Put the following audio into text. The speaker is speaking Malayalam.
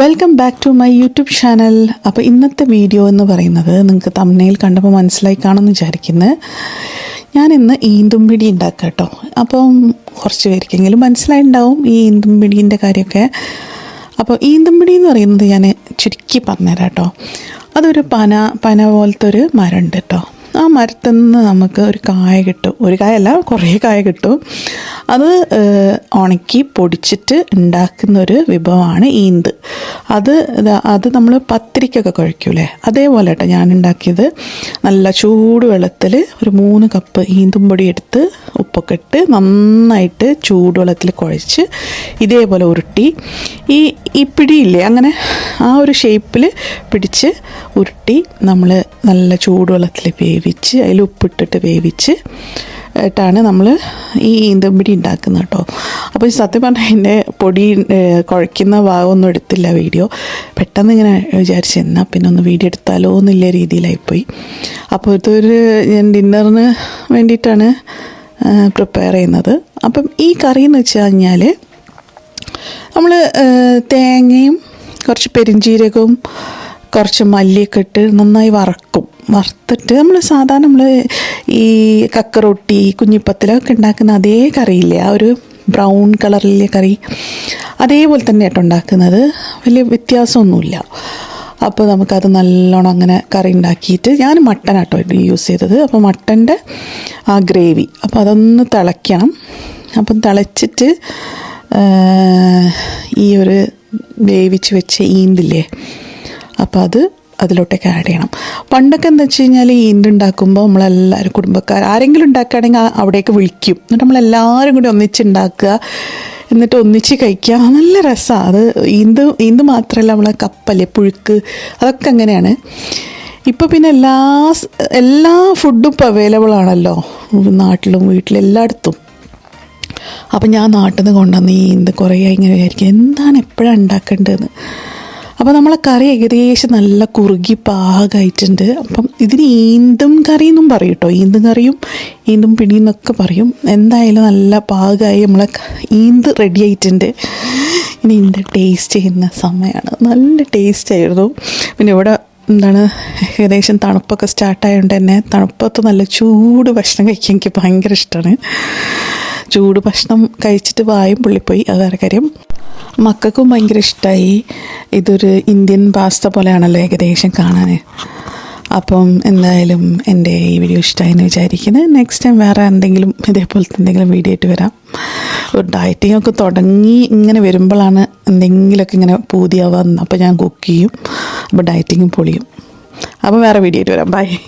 Welcome back to my YouTube channel അപ്പോൾ ഇന്നത്തെ വീഡിയോ എന്ന് പറയുന്നത് നിങ്ങൾക്ക് തമ്മനയിൽ കണ്ടപ്പോൾ മനസ്സിലായി കാണുമെന്ന് വിചാരിക്കുന്നത് ഞാൻ ഇന്ന് ഈന്തുംപിടി ഉണ്ടാക്കുക കേട്ടോ. അപ്പം കുറച്ച് പേർക്കെങ്കിലും മനസ്സിലായിണ്ടാവും ഈ ഈന്തുംപിടീന്റെ കാര്യമൊക്കെ. അപ്പോൾ ഈന്തുംപിടി എന്ന് പറയുന്നത് ഞാൻ ചുരുക്കി പറഞ്ഞുതരാം കേട്ടോ. അതൊരു പന പന പോലത്തെ ഒരു മരമുണ്ട് കേട്ടോ. ആ മരത്തിൽ നിന്ന് നമുക്ക് ഒരു കായ കിട്ടും. ഒരു കായല്ല കുറേ കായ കിട്ടും. അത് ഉണക്കി പൊടിച്ചിട്ട് ഉണ്ടാക്കുന്ന ഒരു വിഭവമാണ് ഈന്ത്. അത് അത് നമ്മൾ പത്തിരിക്കൊക്കെ കുഴയ്ക്കൂലേ അതേപോലെ കേട്ടോ ഞാൻ ഉണ്ടാക്കിയത്. നല്ല ചൂട് വെള്ളത്തിൽ ഒരു മൂന്ന് കപ്പ് ഈന്തും പൊടി എടുത്ത് ഉപ്പൊക്കെ ഇട്ട് നന്നായിട്ട് ചൂടുവെള്ളത്തിൽ കുഴച്ച് ഇതേപോലെ ഉരുട്ടി. ഈ ഈ പിടിയില്ലേ അങ്ങനെ ആ ഒരു ഷേപ്പിൽ പിടിച്ച് ഉരുട്ടി നമ്മൾ നല്ല ചൂടുവെള്ളത്തിൽ വേവിച്ച് അതിൽ ഉപ്പിട്ടിട്ട് വേവിച്ച് ായിട്ടാണ് നമ്മൾ ഈ ഈന്തമ്പിടി ഉണ്ടാക്കുന്നത് കേട്ടോ. അപ്പോൾ സത്യം പറഞ്ഞാൽ എന്റെ പൊടി കുഴയ്ക്കുന്ന ഭാഗമൊന്നും എടുത്തില്ല വീഡിയോ. പെട്ടെന്ന് ഇങ്ങനെ വിചാരിച്ചു എന്നാൽ പിന്നെ ഒന്ന് വീഡിയോ എടുത്താലോ എന്നുള്ള രീതിയിലായിപ്പോയി അപ്പോൾ ഇതൊരു ഞാൻ ഡിന്നറിന് വേണ്ടിയിട്ടാണ് പ്രിപ്പയർ ചെയ്യുന്നത്. അപ്പം ഈ കറി എന്ന് വെച്ച് കഴിഞ്ഞാൽ നമ്മൾ തേങ്ങയും കുറച്ച് പെരിഞ്ചീരകവും കുറച്ച് മല്ലിയൊക്കെ ഇട്ട് നന്നായി വറക്കും. വറുത്തിട്ട് നമ്മൾ സാധാരണ നമ്മൾ ഈ കക്കറൊട്ടി കുഞ്ഞിപ്പത്തിലൊക്കെ ഉണ്ടാക്കുന്ന അതേ കറിയില്ലേ ആ ഒരു ബ്രൗൺ കളറിലെ കറി അതേപോലെ തന്നെ ആയിട്ട് ഉണ്ടാക്കുന്നത്. വലിയ വ്യത്യാസമൊന്നുമില്ല. അപ്പോൾ നമുക്കത് നല്ലോണം അങ്ങനെ കറി ഉണ്ടാക്കിയിട്ട് ഞാൻ മട്ടനാട്ടോ യൂസ് ചെയ്തത്. അപ്പോൾ മട്ടന്റെ ആ ഗ്രേവി. അപ്പോൾ അതൊന്ന് തിളയ്ക്കണം. അപ്പം തിളച്ചിട്ട് ഈ ഒരു വേവിച്ച് വെച്ച ഈന്തില്ലേ അപ്പോൾ അത് അതിലോട്ടേക്ക് ആഡ് ചെയ്യണം. പണ്ടൊക്കെ എന്താ വെച്ച് കഴിഞ്ഞാൽ ഈ ഈന്ത് ഉണ്ടാക്കുമ്പോൾ നമ്മളെല്ലാവരും കുടുംബക്കാർ ആരെങ്കിലും ഉണ്ടാക്കുകയാണെങ്കിൽ അവിടേക്ക് വിളിക്കും. എന്നിട്ട് നമ്മളെല്ലാവരും കൂടി ഒന്നിച്ചുണ്ടാക്കുക എന്നിട്ട് ഒന്നിച്ച് കഴിക്കുക. നല്ല രസമാണ് അത് ഈന്ത് ഈന്ത് മാത്രമല്ല നമ്മളെ കപ്പൽ പുഴുക്ക് അതൊക്കെ അങ്ങനെയാണ്. ഇപ്പോൾ പിന്നെ എല്ലാ എല്ലാ ഫുഡും ഇപ്പോൾ അവൈലബിൾ ആണല്ലോ. നാട്ടിലും വീട്ടിലും എല്ലായിടത്തും. അപ്പം ഞാൻ നാട്ടിൽ നിന്ന് കൊണ്ടുവന്ന് ഈ ഇന്ത് കുറേ ഇങ്ങനെ വിചാരിക്കും. എന്താണ് എപ്പോഴാണ് ഉണ്ടാക്കേണ്ടതെന്ന്? അപ്പോൾ നമ്മളെ കറി ഏകദേശം നല്ല കുറുകി പാകമായിട്ടുണ്ട് അപ്പം ഇതിന് ഈന്തും കറി എന്നും പറയും കേട്ടോ ഈന്തും കറിയും ഈന്തും പിടിയും എന്നൊക്കെ പറയും. എന്തായാലും നല്ല പാകമായി നമ്മളെ ഈന്ത് റെഡി ആയിട്ടുണ്ട് ഇനി ഇതിന്റെ ടേസ്റ്റ് ചെയ്യുന്ന സമയമാണ് നല്ല ടേസ്റ്റ് ആയിരുന്നു. പിന്നെ ഇവിടെ എന്താണ് ഏകദേശം തണുപ്പൊക്കെ സ്റ്റാർട്ടായതുകൊണ്ട് തന്നെ തണുപ്പത്ത് നല്ല ചൂട് ഭക്ഷണം കഴിക്കാൻ എനിക്ക് ഭയങ്കര ഇഷ്ടമാണ് ചൂട് ഭക്ഷണം കഴിച്ചിട്ട് വായും പുള്ളിപ്പോയി. അത് കാര്യം. മക്കൾക്കും ഭയങ്കര ഇഷ്ടമായി ഇതൊരു ഇന്ത്യൻ പാസ്ത പോലെയാണല്ലോ ഏകദേശം കാണാൻ അപ്പം എന്തായാലും എന്റെ ഈ വീഡിയോ ഇഷ്ടമായി എന്ന് വിചാരിക്കുന്നത് നെക്സ്റ്റ് ടൈം വേറെ എന്തെങ്കിലും ഇതേപോലത്തെ എന്തെങ്കിലും വീഡിയോ ആയിട്ട് വരാം. ഒരു ഡയറ്റിംഗ് ഒക്കെ തുടങ്ങി ഇങ്ങനെ വരുമ്പോഴാണ് എന്തെങ്കിലുമൊക്കെ ഇങ്ങനെ പൂതിയാവുക. അപ്പോൾ ഞാൻ കുക്ക് ചെയ്യും. അപ്പോൾ ഡയറ്റിങ്ങും പൊളിയും. അപ്പോൾ വേറെ വീഡിയോ ആയിട്ട് വരാം. ബൈ